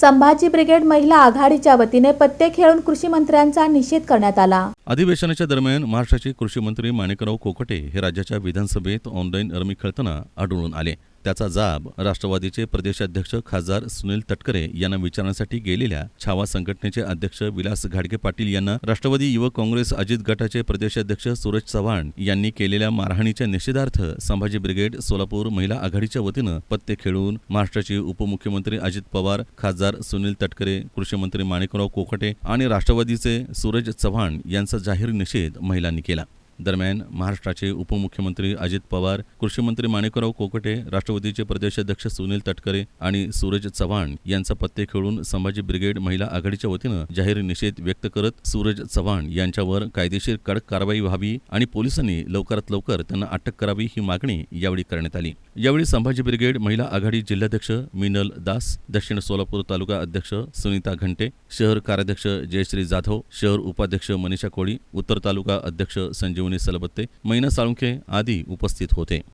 Sambhaji brigade महिला आघाडीच्या वतीने पत्ते खेळून कृषी मंत्र्यांचा निषेध करण्यात आला. अधिवेशनाच्या दरम्यान महाराष्ट्राचे कृषी मंत्री माणिकराव कोकटे हे राज्याच्या विधानसभेत ऑनलाईन रमी खेळताना आढळून आले. त्याचा जाब राष्ट्रवादीचे प्रदेशाध्यक्ष खासदार सुनील तटकरे यांना विचारण्यासाठी गेलेल्या छावा संघटनेचे अध्यक्ष विलास घाडगे पाटील यांना राष्ट्रवादी युवक काँग्रेस अजित गटाचे प्रदेशाध्यक्ष सूरज चव्हाण यांनी केलेल्या मारहाणीच्या निषेधार्थ संभाजी ब्रिगेड सोलापूर महिला आघाडीच्या वतीनं पत्ते खेळून महाराष्ट्राचे उपमुख्यमंत्री अजित पवार खासदार सुनील तटकरे कृषीमंत्री माणिकराव कोकटे आणि राष्ट्रवादीचे सूरज चव्हाण यांचा जाहीर निषेध महिलांनी केला. दरम्यान महाराष्ट्राचे उपमुख्यमंत्री अजित पवार कृषीमंत्री माणिकराव कोकटे राष्ट्रवादीचे प्रदेशाध्यक्ष सुनील तटकरे आणि सूरज चव्हाण यांचा पत्ते खेळून संभाजी ब्रिगेड महिला आघाडीच्या वतीनं जाहीर निषेध व्यक्त करत सूरज चव्हाण यांच्यावर कायदेशीर कडक कारवाई व्हावी आणि पोलिसांनी लवकरात लवकर त्यांना अटक करावी ही मागणी यावेळी करण्यात आली. यावेळी संभाजी ब्रिगेड महिला आघाडी जिल्हाध्यक्ष मिनल दास दक्षिण सोलापूर तालुका अध्यक्ष सुनीता घंटे शहर कार्याध्यक्ष जयश्री जाधव शहर उपाध्यक्ष मनीषा कोळी उत्तर तालुका अध्यक्ष संजीव संजीवनी सलबत्ते मैना साळुंखे आदी उपस्थित होते.